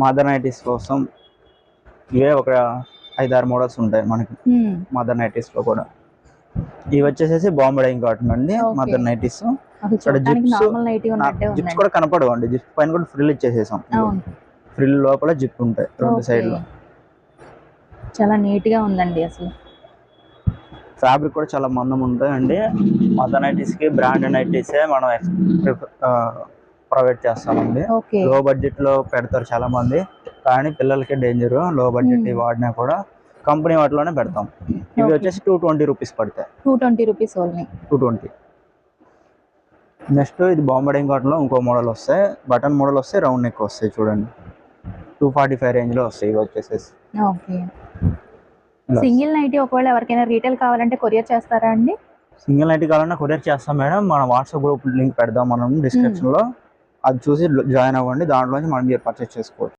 Mother nighties కోసం ఇవే ఒక ఐదారు మోడల్స్ ఉంటాయి మనకి. ఉమ్, మదర్ నైటీస్లో కూడా. ఇవి వచ్చేసేసి బాంబే కాటన్ అండి Okay. మదర్ నైటీస్ అసలు చూడడానికి జిప్స్ కూడా కనపడవు అండి. జిప్స్ పైన కూడా ఫ్రిల్ ఇచ్చేసేసాం. ఫ్రిల్ లోపల జిప్ ఉంటాయి రెండు. సైడ్లో. చాలా నీట్గా ఉందండి అసలు. ఫ్యాబ్రిక్ కూడా చాలా మందం ఉంటాయండి. మదర్ నైటీస్కి బ్రాండ్ నైటీస్ మనం ప్రొవైడ్ చేస్తామండి. లో బడ్జెట్లో పెడతారు చాలా మంది కానీ పిల్లలకి డేంజర్లో బడ్జెట్. వాడినా కూడా కంపెనీ వాటిలోనే పెడతాం. ఇవి. వచ్చేసి టూ ట్వంటీ రూపీస్ పడతాయి two twenty rupees two twenty next ఇది బాంబే కాటన్లో ఇంకో మోడల్ వస్తాయి. బటన్ మోడల్ వస్తాయి రౌండ్ నెక్ వస్తాయి చూడండి. టూ ఫార్టీ ఫైవ్ రేంజ్లో వస్తాయి ఇవి వచ్చేసేసి. సింగిల్ నైటీ ఒకవేళ ఎవరికైనా రీటైల్ కావాలంటే కొరియర్ చేస్తారా అండి? సింగిల్ నైట్ కావాలన్నా కొరియర్ చేస్తాం మేడం. మన వాట్సాప్ గ్రూప్ లింక్ పెడదాం మనం డిస్క్రిప్షన్లో అది చూసి జాయిన్ అవ్వండి. దాంట్లోంచి మనం మీరు పర్చేస్ చేసుకోవచ్చు.